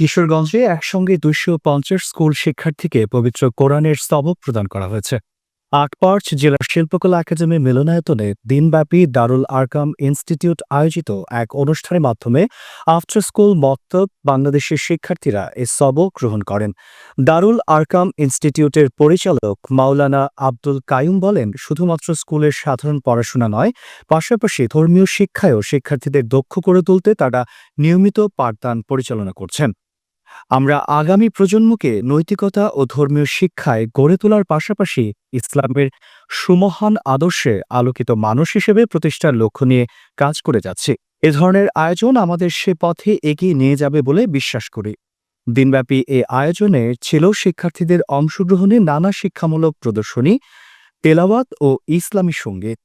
কিশোরগঞ্জে একসঙ্গে দুইশো পঞ্চাশ স্কুল শিক্ষার্থীকে পবিত্র কোরআনের স্তবক প্রদান করা হয়েছে। আট মার্চ জেলা শিল্পকলা একাডেমি মিলনায়তনে দিনব্যাপী দারুল আরকাম ইনস্টিটিউট আয়োজিত এক অনুষ্ঠানের মাধ্যমে আফটার স্কুল মক্তব বাংলাদেশের শিক্ষার্থীরা এ সবক গ্রহণ করেন। দারুল আরকাম ইনস্টিটিউটের পরিচালক মাওলানা আব্দুল কায়ুম বলেন, শুধুমাত্র স্কুলের সাধারণ পড়াশোনা নয়, পাশাপাশি ধর্মীয় শিক্ষায়ও শিক্ষার্থীদের দক্ষ করে তুলতে তারা নিয়মিত পাঠদান পরিচালনা করছেন। আমরা আগামী প্রজন্মকে নৈতিকতা ও ধর্মীয় শিক্ষায় গড়ে তোলার পাশাপাশি ইসলামের সুমহান আদর্শে আলোকিত মানুষ হিসেবে প্রতিষ্ঠার লক্ষ্য নিয়ে কাজ করে যাচ্ছি। এ ধরনের আয়োজন আমাদের সে পথে এগিয়ে নিয়ে যাবে বলে বিশ্বাস করি। দিনব্যাপী এ আয়োজনে ছিল শিক্ষার্থীদের অংশগ্রহণে নানা শিক্ষামূলক প্রদর্শনী, তেলাওয়াত ও ইসলামী সংগীত।